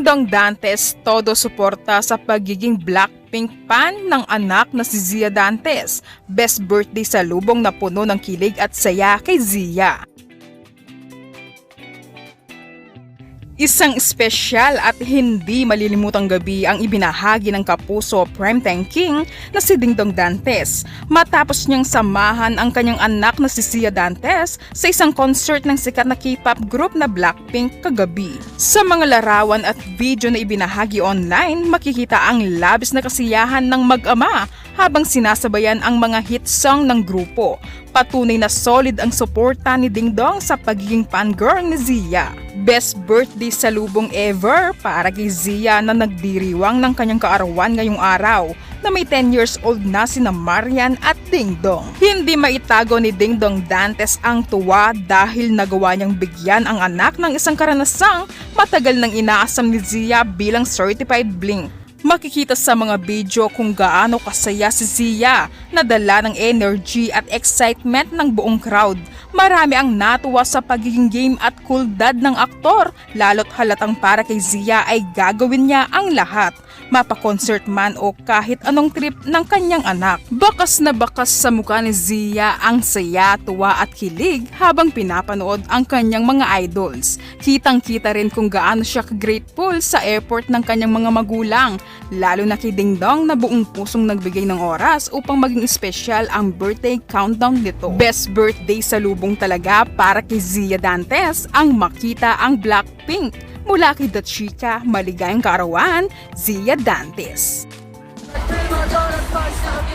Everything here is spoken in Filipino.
Dingdong Dantes todo suporta sa pagiging Blackpink fan ng anak na si Zia Dantes. Best birthday sa lubong na puno ng kilig at saya kay Zia. Isang espesyal at hindi malilimutang gabi ang ibinahagi ng kapuso primetime king na si Dingdong Dantes matapos niyang samahan ang kanyang anak na si Sia Dantes sa isang concert ng sikat na K-pop group na Blackpink kagabi. Sa mga larawan at video na ibinahagi online, makikita ang labis na kasiyahan ng mag-ama habang sinasabayan ang mga hit song ng grupo. Patunay na solid ang suporta ni Dingdong sa pagiging fangirl ni Zia. Best birthday sa lubong ever para kay Zia na nagdiriwang ng kanyang kaarawan ngayong araw na may 10 years old na sina Marian at Dingdong. Hindi maitago ni Dingdong Dantes ang tuwa dahil nagawa niyang bigyan ang anak ng isang karanasang matagal nang inaasam ni Zia bilang certified bling. Makikita sa mga video kung gaano kasaya si Zia na dala ng energy at excitement ng buong crowd. Marami ang natuwa sa pagiging game at cool dad ng aktor, lalo't halatang para kay Zia ay gagawin niya ang lahat, mapa-concert man o kahit anong trip ng kanyang anak. Bakas na bakas sa mukha ni Zia ang saya, tuwa at kilig habang pinapanood ang kanyang mga idols. Kitang-kita rin kung gaano siya grateful sa effort ng kanyang mga magulang, lalo na kay Dingdong na buong pusong nagbigay ng oras upang maging espesyal ang birthday countdown nito. Best birthday sa lubong talaga para kay Zia Dantes ang makita ang Blackpink. Mula kay The Chica, maligayang kaarawan, Zia Dantes.